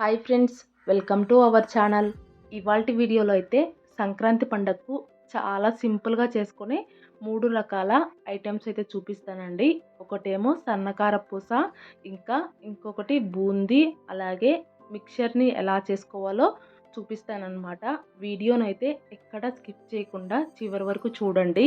Hi friends welcome to our channel. ఇవాల్టి వీడియోలో అయితే సంక్రాంతి పండగకు చాలా సింపుల్గా చేసుకునే మూడు రకాల ఐటమ్స్ అయితే చూపిస్తానండి. ఒకటేమో సన్నకార పూస ఇంకా ఇంకొకటి బూందీ అలాగే మిక్చర్ని ఎలా చేసుకోవాలో చూపిస్తానన్నమాట. వీడియోనైతే ఎక్కడ స్కిప్ చేయకుండా చివరి వరకు చూడండి.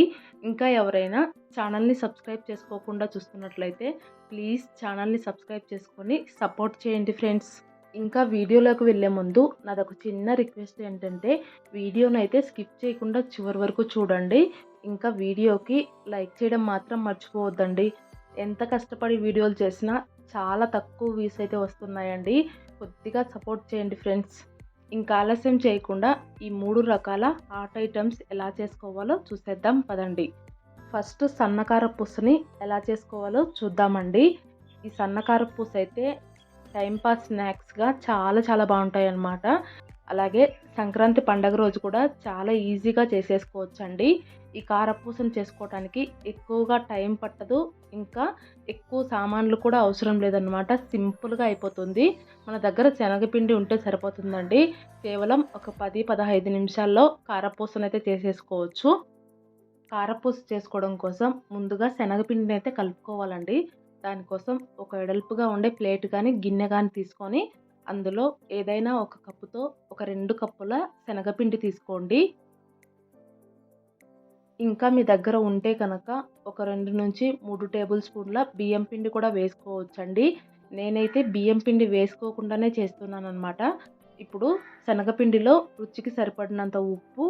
ఇంకా ఎవరైనా ఛానల్ని సబ్స్క్రైబ్ చేసుకోకుండా చూస్తున్నట్లయితే ప్లీజ్ ఛానల్ని సబ్స్క్రైబ్ చేసుకొని సపోర్ట్ చేయండి ఫ్రెండ్స్. ఇంకా వీడియోలోకి వెళ్ళే ముందు నాదొక చిన్న రిక్వెస్ట్ ఏంటంటే వీడియోని అయితే స్కిప్ చేయకుండా చివరి వరకు చూడండి. ఇంకా వీడియోకి లైక్ చేయడం మాత్రం మర్చిపోవద్దండి. ఎంత కష్టపడి వీడియోలు చేసినా చాలా తక్కువ వ్యూస్ అయితే వస్తున్నాయండి. కొద్దిగా సపోర్ట్ చేయండి ఫ్రెండ్స్. ఇంకా ఆలస్యం చేయకుండా ఈ మూడు రకాల ఆర్ట్ ఐటమ్స్ ఎలా చేసుకోవాలో చూసేద్దాం పదండి. ఫస్ట్ సన్నకార పూసని ఎలా చేసుకోవాలో చూద్దామండి. ఈ సన్నకార పూస అయితే టైంపాస్ స్నాక్స్గా చాలా చాలా బాగుంటాయి అన్నమాట అలాగే సంక్రాంతి పండగ రోజు కూడా చాలా ఈజీగా చేసేసుకోవచ్చండి. ఈ కారపూసను చేసుకోవడానికి ఎక్కువగా టైం పట్టదు. ఇంకా ఎక్కువ సామాన్లు కూడా అవసరం లేదనమాట సింపుల్గా అయిపోతుంది. మన దగ్గర శనగపిండి ఉంటే సరిపోతుందండి. కేవలం ఒక పది పదహైదు నిమిషాల్లో కారపూసను అయితే చేసేసుకోవచ్చు. కారపూస చేసుకోవడం కోసం ముందుగా శనగపిండిని అయితే కలుపుకోవాలండి. దానికోసం ఒక ఎడల్పుగా ఉండే ప్లేట్ కానీ గిన్నె కానీ తీసుకొని అందులో ఏదైనా ఒక కప్పుతో ఒక రెండు కప్పుల శనగపిండి తీసుకోండి. ఇంకా మీ దగ్గర ఉంటే కనుక ఒక రెండు నుంచి మూడు టేబుల్ స్పూన్ల బియ్యం పిండి కూడా వేసుకోవచ్చండి. నేనైతే బియ్యం పిండి వేసుకోకుండానే చేస్తున్నాను అనమాట ఇప్పుడు శనగపిండిలో రుచికి సరిపడినంత ఉప్పు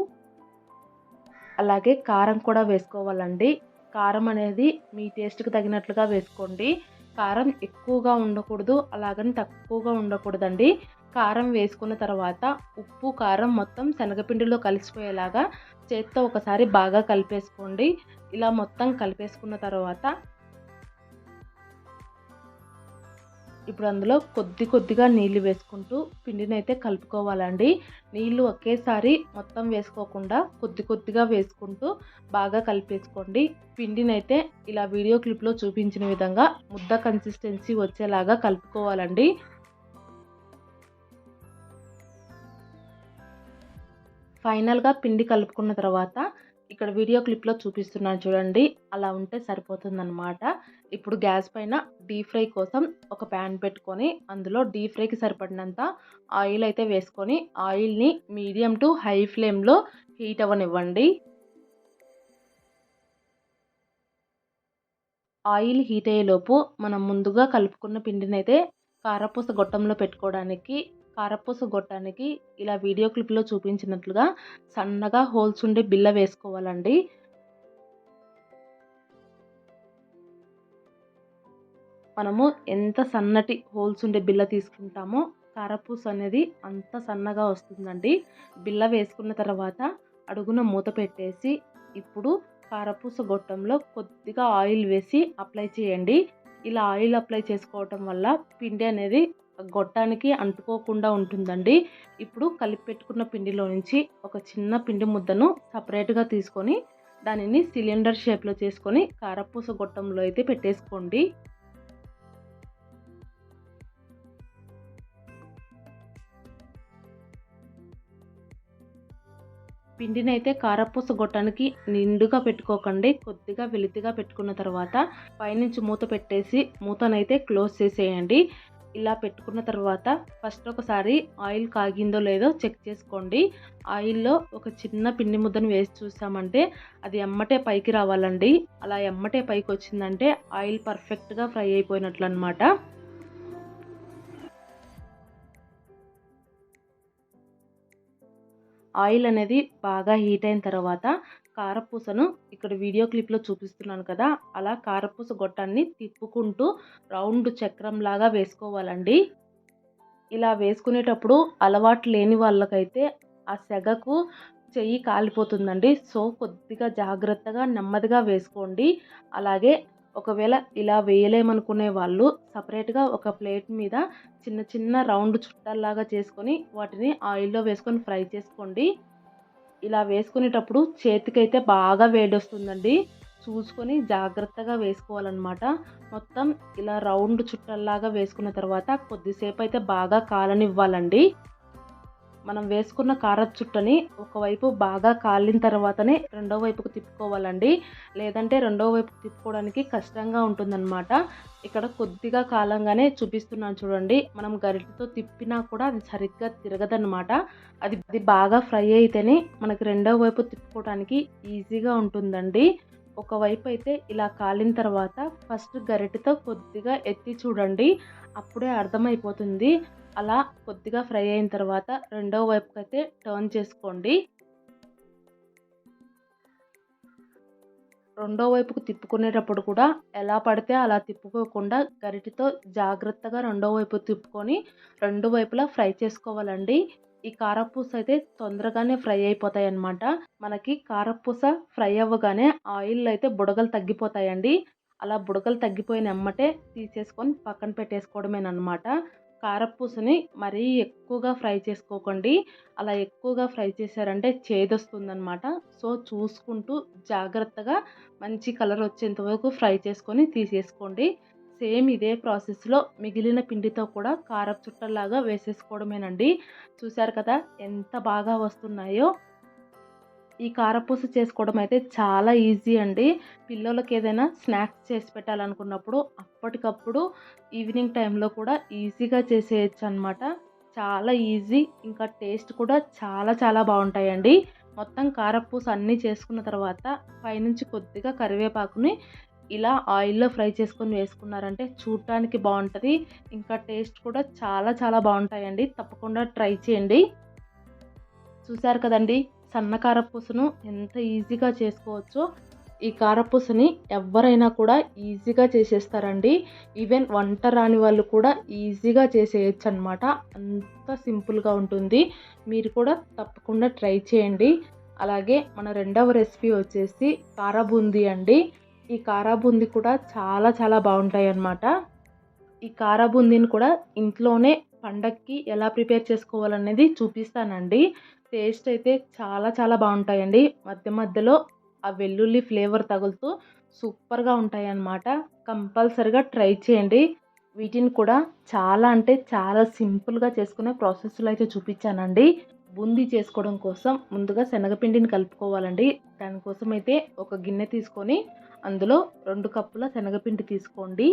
అలాగే కారం కూడా వేసుకోవాలండి. కారం అనేది మీ టేస్ట్కి తగినట్లుగా వేసుకోండి. కారం ఎక్కువగా ఉండకూడదు అలాగని తక్కువగా ఉండకూడదండి. కారం వేసుకున్న తర్వాత ఉప్పు కారం మొత్తం శనగపిండిలో కలిసిపోయేలాగా చేత్తో ఒకసారి బాగా కలిపేసుకోండి. ఇలా మొత్తం కలిపేసుకున్న తర్వాత ఇప్పుడు అందులో కొద్ది కొద్దిగా నీళ్ళు వేసుకుంటూ పిండిని అయితే కలుపుకోవాలండి. నీళ్ళు ఒకేసారి మొత్తం వేసుకోకుండా కొద్ది కొద్దిగా వేసుకుంటూ బాగా కలిపేసుకోండి. పిండిని అయితే ఇలా వీడియో క్లిప్లో చూపించిన విధంగా ముద్ద కన్సిస్టెన్సీ వచ్చేలాగా కలుపుకోవాలండి. ఫైనల్గా పిండి కలుపుకున్న తర్వాత ఇక్కడ వీడియో క్లిప్లో చూపిస్తున్నాను చూడండి. అలా ఉంటే సరిపోతుందన్నమాట. ఇప్పుడు గ్యాస్ పైన డీప్ ఫ్రై కోసం ఒక ప్యాన్ పెట్టుకొని అందులో డీప్ ఫ్రైకి సరిపడినంత ఆయిల్ అయితే వేసుకొని ఆయిల్ని మీడియం టు హై ఫ్లేమ్లో హీట్ అవ్వనివ్వండి. ఆయిల్ హీట్ అయ్యేలోపు మనం ముందుగా కలుపుకున్న పిండిని అయితే కారపూస గొట్టంలో పెట్టుకోవడానికి కారపూస గొట్టానికి ఇలా వీడియో క్లిప్లో చూపించినట్లుగా సన్నగా హోల్స్ ఉండే బిల్ల వేసుకోవాలండి. మనము ఎంత సన్నటి హోల్స్ ఉండే బిల్ల తీసుకుంటామో కారపూస అనేది అంత సన్నగా వస్తుందండి. బిల్ల వేసుకున్న తర్వాత అడుగున మూత పెట్టేసి ఇప్పుడు కారపూస గొట్టంలో కొద్దిగా ఆయిల్ వేసి అప్లై చేయండి. ఇలా ఆయిల్ అప్లై చేసుకోవటం వల్ల పిండి అనేది గొట్టానికి అంటుకోకుండా ఉంటుందండి. ఇప్పుడు కలిపి పెట్టుకున్న పిండిలో నుంచి ఒక చిన్న పిండి ముద్దను సపరేట్గా తీసుకొని దానిని సిలిండర్ షేప్లో చేసుకొని కారపూస గొట్టంలో అయితే పెట్టేసుకోండి. పిండిని అయితే కారపూస గొట్టానికి నిండుగా పెట్టుకోకండి. కొద్దిగా వెలితిగా పెట్టుకున్న తర్వాత పైనుంచి మూత పెట్టేసి మూతనైతే క్లోజ్ చేసేయండి. ఇలా పెట్టుకున్న తర్వాత ఫస్ట్ ఒకసారి ఆయిల్ కాగిందో లేదో చెక్ చేసుకోండి. ఆయిల్లో ఒక చిన్న పిండి ముద్దను వేసి చూసామంటే అది ఎమ్మటే పైకి రావాలండి. అలా ఎమ్మటే పైకి వచ్చిందంటే ఆయిల్ పర్ఫెక్ట్గా ఫ్రై అయిపోయినట్లు అనమాట ఆయిల్ అనేది బాగా హీట్ అయిన తర్వాత కారపూసను ఇక్కడ వీడియో క్లిప్లో చూపిస్తున్నాను కదా అలా కారపూస గొట్టాన్ని తిప్పుకుంటూ రౌండ్ చక్రం లాగా వేసుకోవాలండి. ఇలా వేసుకునేటప్పుడు అలవాటు లేని వాళ్ళకైతే ఆ సెగకు చెయ్యి కాలిపోతుందండి. సో కొద్దిగా జాగ్రత్తగా నెమ్మదిగా వేసుకోండి. అలాగే ఒకవేళ ఇలా వేయలేమనుకునే వాళ్ళు సపరేట్గా ఒక ప్లేట్ మీద చిన్న చిన్న రౌండ్ చుట్టాల్లాగా చేసుకొని వాటిని ఆయిల్లో వేసుకొని ఫ్రై చేసుకోండి. ఇలా వేసుకునేటప్పుడు చేతికైతే బాగా వేడి వస్తుందండి చూసుకొని జాగ్రత్తగా వేసుకోవాలన్నమాట. మొత్తం ఇలా రౌండ్ చుట్టల్లాగా వేసుకున్న తర్వాత కొద్దిసేపు అయితే బాగా కాలనివ్వాలండి. మనం వేసుకున్న కార చుట్టని ఒకవైపు బాగా కాలిన తర్వాతనే రెండో వైపుకు తిప్పుకోవాలండి. లేదంటే రెండో వైపు తిప్పుకోవడానికి కష్టంగా ఉంటుందన్నమాట. ఇక్కడ కొద్దిగా కాలంగానే చూపిస్తున్నాను చూడండి. మనం గరిటతో తిప్పినా కూడా అది సరిగ్గా తిరగదన్నమాట. అది అది బాగా ఫ్రై అయితేనే మనకి రెండో వైపు తిప్పుకోవడానికి ఈజీగా ఉంటుందండి. ఒకవైపు అయితే ఇలా కాలిన తర్వాత ఫస్ట్ గరిటతో కొద్దిగా ఎత్తి చూడండి. అప్పుడే అర్థమైపోతుంది. అలా కొద్దిగా ఫ్రై అయిన తర్వాత రెండో వైపుకి అయితే టర్న్ చేసుకోండి. రెండో వైపుకు తిప్పుకునేటప్పుడు కూడా ఎలా పడితే అలా తిప్పుకోకుండా గరిటితో జాగ్రత్తగా రెండో వైపు తిప్పుకొని రెండు వైపులా ఫ్రై చేసుకోవాలండి. ఈ కారపూస అయితే తొందరగానే ఫ్రై అయిపోతాయి అన్నమాట మనకి కారపూస ఫ్రై అవ్వగానే ఆయిల్ అయితే బుడగలు తగ్గిపోతాయండి. అలా బుడగలు తగ్గిపోయిన ఎమ్మటే తీసేసుకొని పక్కన పెట్టేసుకోవడమేనమాట కారపూసని మరీ ఎక్కువగా ఫ్రై చేసుకోకండి. అలా ఎక్కువగా ఫ్రై చేశారంటే చేదొస్తుందనమాట సో చూసుకుంటూ జాగ్రత్తగా మంచి కలర్ వచ్చేంత వరకు ఫ్రై చేసుకొని తీసేసుకోండి. సేమ్ ఇదే ప్రాసెస్లో మిగిలిన పిండితో కూడా కారపు చుట్టలాగా వేసేసుకోవడమేనండి. చూశారు కదా ఎంత బాగా వస్తున్నాయో. ఈ కారపూస చేసుకోవడం అయితే చాలా ఈజీ అండి. పిల్లలకి ఏదైనా స్నాక్స్ చేసి పెట్టాలనుకున్నప్పుడు అప్పటికప్పుడు ఈవినింగ్ టైంలో కూడా ఈజీగా చేసేయచ్చు అనమాట చాలా ఈజీ ఇంకా టేస్ట్ కూడా చాలా చాలా బాగుంటాయండి. మొత్తం కారపూస అన్నీ చేసుకున్న తర్వాత పైనుంచి కొద్దిగా కరివేపాకుని ఇలా ఆయిల్లో ఫ్రై చేసుకొని వేసుకున్నారంటే చూడటానికి బాగుంటుంది. ఇంకా టేస్ట్ కూడా చాలా చాలా బాగుంటాయండి. తప్పకుండా ట్రై చేయండి. చూసారు కదండి? సన్న కారపూసను ఎంత ఈజీగా చేసుకోవచ్చో ఈ కారపూసని ఎవరైనా కూడా ఈజీగా చేసేస్తారండి. ఈవెన్ వంట రాని వాళ్ళు కూడా ఈజీగా చేసేయచ్చు అనమాట అంత సింపుల్గా ఉంటుంది. మీరు కూడా తప్పకుండా ట్రై చేయండి. అలాగే మన రెండవ రెసిపీ వచ్చేసి కారబూందీ అండి. ఈ కారబూందీ కూడా చాలా చాలా బాగుంటాయి అన్నమాట ఈ కారబూందీని కూడా ఇంట్లోనే పండక్కి ఎలా ప్రిపేర్ చేసుకోవాలనేది చూపిస్తానండి. టేస్ట్ అయితే చాలా చాలా బాగుంటాయండి. మధ్య మధ్యలో ఆ వెల్లుల్లి ఫ్లేవర్ తగులుతూ సూపర్గా ఉంటాయన్నమాట. కంపల్సరిగా ట్రై చేయండి. వీటిని కూడా చాలా అంటే చాలా సింపుల్గా చేసుకునే ప్రాసెస్లో అయితే చూపించానండి. బూందీ చేసుకోవడం కోసం ముందుగా శనగపిండిని కలుపుకోవాలండి. దానికోసం అయితే ఒక గిన్నె తీసుకొని అందులో రెండు కప్పుల శనగపిండి తీసుకోండి.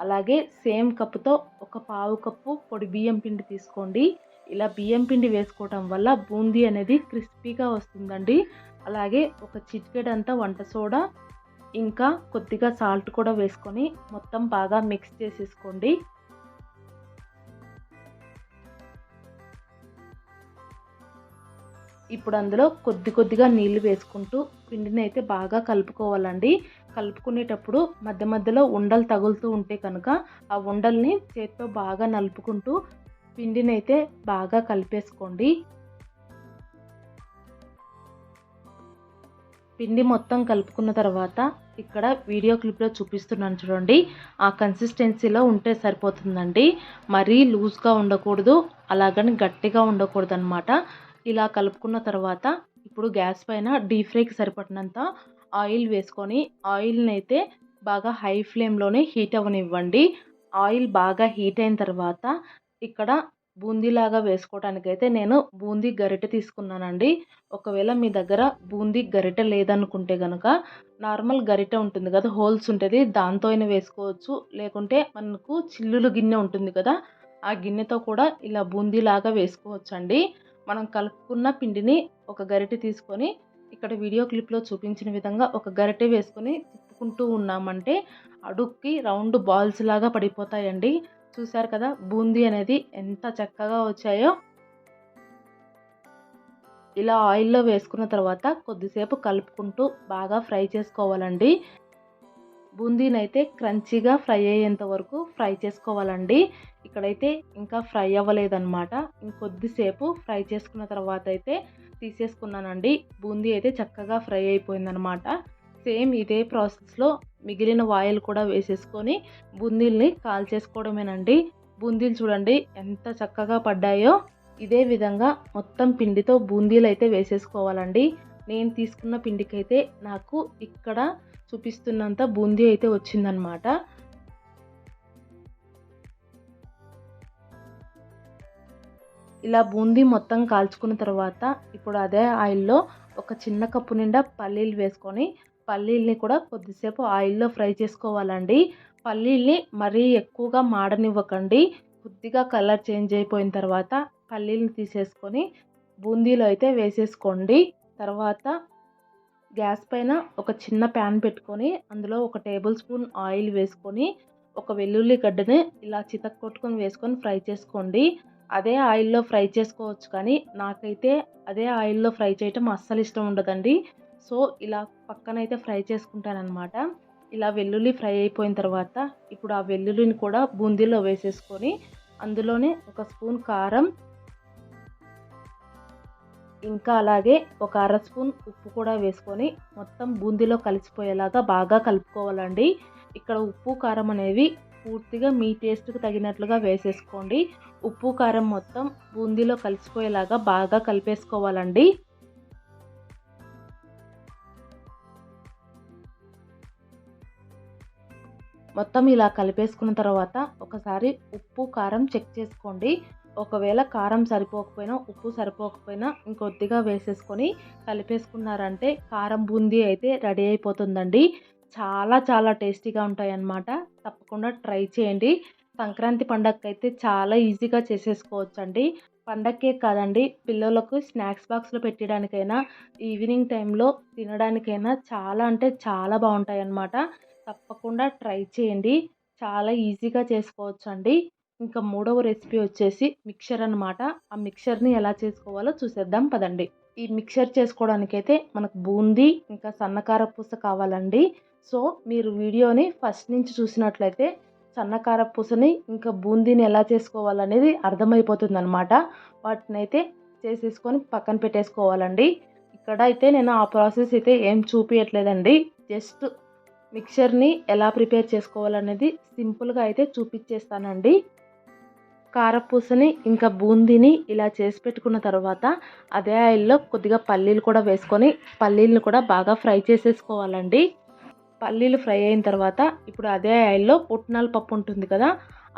అలాగే సేమ్ కప్పుతో ఒక పావు కప్పు పొడి బియ్యం పిండి తీసుకోండి. ఇలా బియ్యం పిండి వేసుకోవటం వల్ల బూందీ అనేది క్రిస్పీగా వస్తుందండి. అలాగే ఒక చిటికెడంతా వంట సోడా ఇంకా కొద్దిగా సాల్ట్ కూడా వేసుకొని మొత్తం బాగా మిక్స్ చేసేసుకోండి. ఇప్పుడు అందులో కొద్ది కొద్దిగా నీళ్ళు వేసుకుంటూ పిండిని అయితే బాగా కలుపుకోవాలండి. కలుపుకునేటప్పుడు మధ్య మధ్యలో ఉండలు తగులుతూ ఉంటే కనుక ఆ ఉండల్ని చేత్తో బాగా నలుపుకుంటూ పిండిని అయితే బాగా కలిపేసుకోండి. పిండి మొత్తం కలుపుకున్న తర్వాత ఇక్కడ వీడియో క్లిప్లో చూపిస్తున్నాను చూడండి. ఆ కన్సిస్టెన్సీలో ఉంటే సరిపోతుందండి. మరీ లూజ్గా ఉండకూడదు అలాగని గట్టిగా ఉండకూడదు అనమాట ఇలా కలుపుకున్న తర్వాత ఇప్పుడు గ్యాస్ పైన డీప్ ఫ్రైకి సరిపడినంత ఆయిల్ వేసుకొని ఆయిల్ని అయితే బాగా హై ఫ్లేమ్లోనే హీట్ అవ్వనివ్వండి. ఆయిల్ బాగా హీట్ అయిన తర్వాత ఇక్కడ బూందీలాగా వేసుకోవడానికైతే నేను బూందీ గరిటె తీసుకున్నానండి. ఒకవేళ మీ దగ్గర బూందీ గరిటె లేదనుకుంటే కనుక నార్మల్ గరిటె ఉంటుంది కదా హోల్స్ ఉంటుంది దాంతో అయినా వేసుకోవచ్చు. లేకుంటే మనకు చిల్లులు గిన్నె ఉంటుంది కదా ఆ గిన్నెతో కూడా ఇలా బూందీలాగా వేసుకోవచ్చు అండి మనం కలుపుకున్న పిండిని ఒక గరిటె తీసుకొని ఇక్కడ వీడియో క్లిప్లో చూపించిన విధంగా ఒక గరిటె వేసుకొని తిప్పుకుంటూ ఉన్నామంటే అడుక్కి రౌండ్ బాల్స్ లాగా పడిపోతాయండి. చూశారు కదా బూందీ అనేది ఎంత చక్కగా వచ్చాయో. ఇలా ఆయిల్లో వేసుకున్న తర్వాత కొద్దిసేపు కలుపుకుంటూ బాగా ఫ్రై చేసుకోవాలండి. బూందీని అయితే క్రంచీగా ఫ్రై అయ్యేంత వరకు ఫ్రై చేసుకోవాలండి. ఇక్కడైతే ఇంకా ఫ్రై అవ్వలేదన్నమాట. ఇంకొద్దిసేపు ఫ్రై చేసుకున్న తర్వాత అయితే తీసేసుకున్నానండి. బూందీ అయితే చక్కగా ఫ్రై అయిపోయిందనమాట. సేమ్ ఇదే ప్రాసెస్లో మిగిలిన ఆయిల్ కూడా వేసేసుకొని బూందీల్ని కాల్చేసుకోవడమేనండి. బూందీలు చూడండి ఎంత చక్కగా పడ్డాయో. ఇదే విధంగా మొత్తం పిండితో బూందీలు అయితే వేసేసుకోవాలండి. నేను తీసుకున్న పిండికైతే నాకు ఇక్కడ చూపిస్తున్నంత బూందీ అయితే వచ్చిందనమాట. ఇలా బూందీ మొత్తం కాల్చుకున్న తర్వాత ఇప్పుడు అదే ఆయిల్లో ఒక చిన్న కప్పు నిండా పల్లీలు వేసుకొని పల్లీల్ని కూడా కొద్దిసేపు ఆయిల్లో ఫ్రై చేసుకోవాలండి. పల్లీల్ని మరీ ఎక్కువగా మాడనివ్వకండి. కొద్దిగా కలర్ చేంజ్ అయిపోయిన తర్వాత పల్లీలను తీసేసుకొని బూందీలో అయితే వేసేసుకోండి. తర్వాత గ్యాస్ పైన ఒక చిన్న ప్యాన్ పెట్టుకొని అందులో ఒక టేబుల్ స్పూన్ ఆయిల్ వేసుకొని ఒక వెల్లుల్లి గడ్డని ఇలా చితక్ కొట్టుకొని వేసుకొని ఫ్రై చేసుకోండి. అదే ఆయిల్లో ఫ్రై చేసుకోవచ్చు కానీ నాకైతే అదే ఆయిల్లో ఫ్రై చేయటం అస్సలు ఇష్టం ఉండదండి. సో ఇలా పక్కనైతే ఫ్రై చేసుకుంటానమాట ఇలా వెల్లుల్లి ఫ్రై అయిపోయిన తర్వాత ఇప్పుడు ఆ వెల్లుల్లిని కూడా బూందీలో వేసేసుకొని అందులోనే ఒక స్పూన్ కారం ఇంకా అలాగే ఒక అర స్పూన్ ఉప్పు కూడా వేసుకొని మొత్తం బూందీలో కలిసిపోయేలాగా బాగా కలుపుకోవాలండి. ఇక్కడ ఉప్పు కారం అనేవి పూర్తిగా మీ టేస్ట్కి తగినట్లుగా వేసేసుకోండి. ఉప్పు కారం మొత్తం బూందీలో కలిసిపోయేలాగా బాగా కలిపేసుకోవాలండి. మొత్తం ఇలా కలిపేసుకున్న తర్వాత ఒకసారి ఉప్పు కారం చెక్ చేసుకోండి. ఒకవేళ కారం సరిపోకపోయినా ఉప్పు సరిపోకపోయినా ఇంకొద్దిగా వేసేసుకొని కలిపేసుకున్నారంటే కారం బూందీ అయితే రెడీ అయిపోతుందండి. చాలా చాలా టేస్టీగా ఉంటాయి అన్నమాట తప్పకుండా ట్రై చేయండి. సంక్రాంతి పండగకి అయితే చాలా ఈజీగా చేసేసుకోవచ్చండి. పండగకే కాదండి పిల్లలకు స్నాక్స్ బాక్స్లో పెట్టడానికైనా ఈవినింగ్ టైంలో తినడానికైనా చాలా అంటే చాలా బాగుంటాయి అన్నమాట తప్పకుండా ట్రై చేయండి. చాలా ఈజీగా చేసుకోవచ్చు అండి ఇంకా మూడవ రెసిపీ వచ్చేసి మిక్చర్ అనమాట ఆ మిక్చర్ని ఎలా చేసుకోవాలో చూసేద్దాం. పదండి. ఈ మిక్చర్ చేసుకోవడానికైతే మనకు బూందీ ఇంకా సన్నకార పూస కావాలండి. సో మీరు వీడియోని ఫస్ట్ నుంచి చూసినట్లయితే సన్నకార పూసని ఇంకా బూందీని ఎలా చేసుకోవాలనేది అర్థమైపోతుంది అనమాట వాటిని అయితే చేసేసుకొని పక్కన పెట్టేసుకోవాలండి. ఇక్కడ అయితే నేను ఆ ప్రాసెస్ అయితే ఏం చూపించట్లేదండి జస్ట్ మిక్చర్ని ఎలా ప్రిపేర్ చేసుకోవాలనేది సింపుల్గా అయితే చూపించేస్తానండి కారపూసని ఇంకా బూందీని ఇలా చేసి పెట్టుకున్న తర్వాత అదే ఆయిల్లో కొద్దిగా పల్లీలు కూడా వేసుకొని పల్లీలను కూడా బాగా ఫ్రై చేసేసుకోవాలండి. పల్లీలు ఫ్రై అయిన తర్వాత ఇప్పుడు అదే ఆయిల్లో పుట్నాల పప్పు ఉంటుంది కదా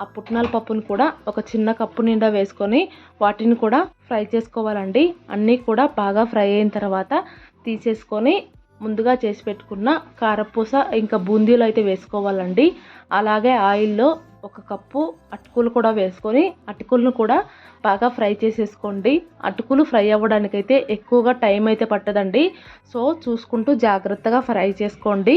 ఆ పుట్నాల పప్పును కూడా ఒక చిన్న కప్పు నిండా వేసుకొని వాటిని కూడా ఫ్రై చేసుకోవాలండి. అన్నీ కూడా బాగా ఫ్రై అయిన తర్వాత తీసేసుకొని ముందుగా చేసి పెట్టుకున్న కారపూస ఇంకా బూందీలు అయితే వేసుకోవాలండి. అలాగే ఆయిల్లో ఒక కప్పు అటుకులు కూడా వేసుకొని అటుకులను కూడా బాగా ఫ్రై చేసేసుకోండి. అటుకులు ఫ్రై అవ్వడానికైతే ఎక్కువగా టైం అయితే పట్టదండి. సో చూసుకుంటూ జాగ్రత్తగా ఫ్రై చేసుకోండి.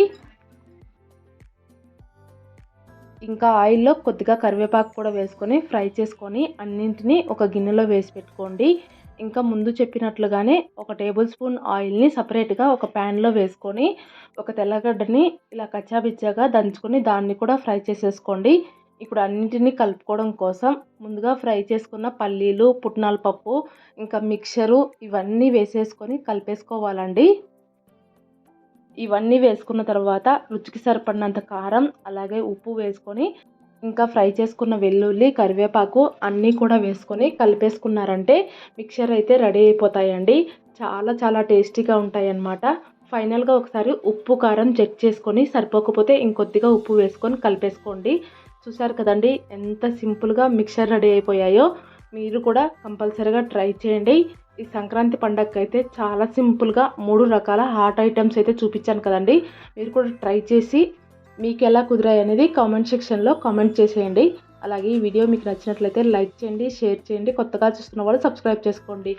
ఇంకా ఆయిల్లో కొద్దిగా కరివేపాకు కూడా వేసుకొని ఫ్రై చేసుకొని అన్నింటినీ ఒక గిన్నెలో వేసి పెట్టుకోండి. ఇంకా ముందు చెప్పినట్లుగానే ఒక టేబుల్ స్పూన్ ఆయిల్ని సపరేట్గా ఒక ప్యాన్లో వేసుకొని ఒక తెల్లగడ్డని ఇలా కచ్చాబిచ్చాగా దంచుకొని దాన్ని కూడా ఫ్రై చేసేసుకోండి. ఇప్పుడు అన్నింటినీ కలుపుకోవడం కోసం ముందుగా ఫ్రై చేసుకున్న పల్లీలు పుట్నాల పప్పు ఇంకా మిక్చరు ఇవన్నీ వేసేసుకొని కలిపేసుకోవాలండి. ఇవన్నీ వేసుకున్న తర్వాత రుచికి సరిపడినంత కారం అలాగే ఉప్పు వేసుకొని ఇంకా ఫ్రై చేసుకున్న వెల్లుల్లి కరివేపాకు అన్నీ కూడా వేసుకొని కలిపేసుకున్నారంటే మిక్చర్ అయితే రెడీ అయిపోతాయండి. చాలా చాలా టేస్టీగా ఉంటాయన్నమాట. ఫైనల్గా ఒకసారి ఉప్పు కారం చెక్ చేసుకొని సరిపోకపోతే ఇంకొద్దిగా ఉప్పు వేసుకొని కలిపేసుకోండి. చూసారు కదండి ఎంత సింపుల్గా మిక్చర్ రెడీ అయిపోయాయో. మీరు కూడా కంపల్సరీగా ట్రై చేయండి. ఈ సంక్రాంతి పండగకి అయితే చాలా సింపుల్గా మూడు రకాల హాట్ ఐటమ్స్ అయితే చూపించాను కదండి. మీరు కూడా ట్రై చేసి మీకు ఎలా కుదిరాయి అనేది కామెంట్ సెక్షన్లో కామెంట్ చేసేయండి. అలాగే ఈ వీడియో మీకు నచ్చినట్లయితే లైక్ చేయండి షేర్ చేయండి కొత్తగా చూస్తున్న వాళ్ళు సబ్స్క్రైబ్ చేసుకోండి.